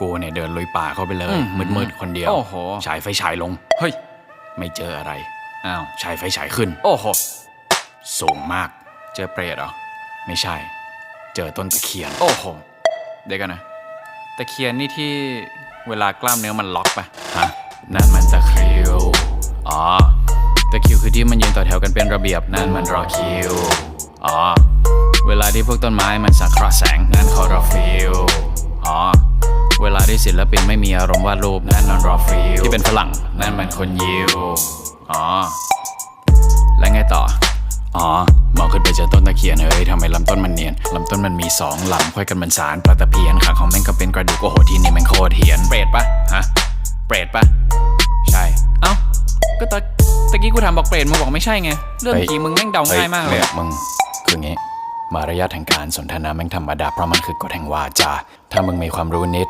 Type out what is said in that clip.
กูเนี่ยเดินลุยป่าเข้าไปเลยอืมมืดๆคนเดียว โอ้โห ฉายไฟฉายลง เฮ้ย ไม่เจออะไร อ้าว ฉายไฟฉายขึ้น โอ้โห สูงมาก เจอเปรตเหรอ ไม่ใช่ เจอต้นตะเคียน โอ้โห เดี๋ยวกันนะ ตะเคียนนี่ที่เวลากล้ามเนื้อมันล็อกปะฮะ นั่นมันตะคริว อ๋อ ตะคริวคือที่มันยืนต่อแถวกันเป็นระเบียบ นั่นมันรอคิว อ๋อ เวลาที่พวกต้นไม้มันสังเคราะห์แสง นั่นคอรอฟิลอ๋อเวลา ที่ศิลปินไม่มีอารมณ์วาดรูปนั่นนอนรอฟิลที่เป็นฝรั่งนั่นมันคนยิวอ๋อ แล้วไงต่อ อ๋อมองขึ้นไปเจอต้นตะเคียนเฮ้ยทำไมลำต้นมันเนียนลำต้นมันมีสองลำค่อยกันมันสารปลาตะเพียนขาของแม่งก็เป็นกระดูกโอ้โหที่นี่แม่งโคตรเหียนเปรตปะฮะเปรตปะใช่ เอ้าก็ตะตะกี้กูถามบอกเปรตมึงบอกไม่ใช่ไงเรื่องเฮ้ยผีมึงแม่งเดาง่ายมากเลยฮ้มึงคืองี้มารยาทแห่งการสนทนาแม่งธรรมดาเพราะมันคือกฎแห่งวาจา ถ้ามึงมีความรู้นิด